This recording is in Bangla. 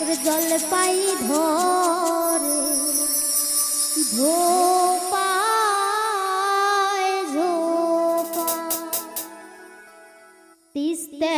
রে জল পাই ধরে ধোপায় ঝোপা তিস্তে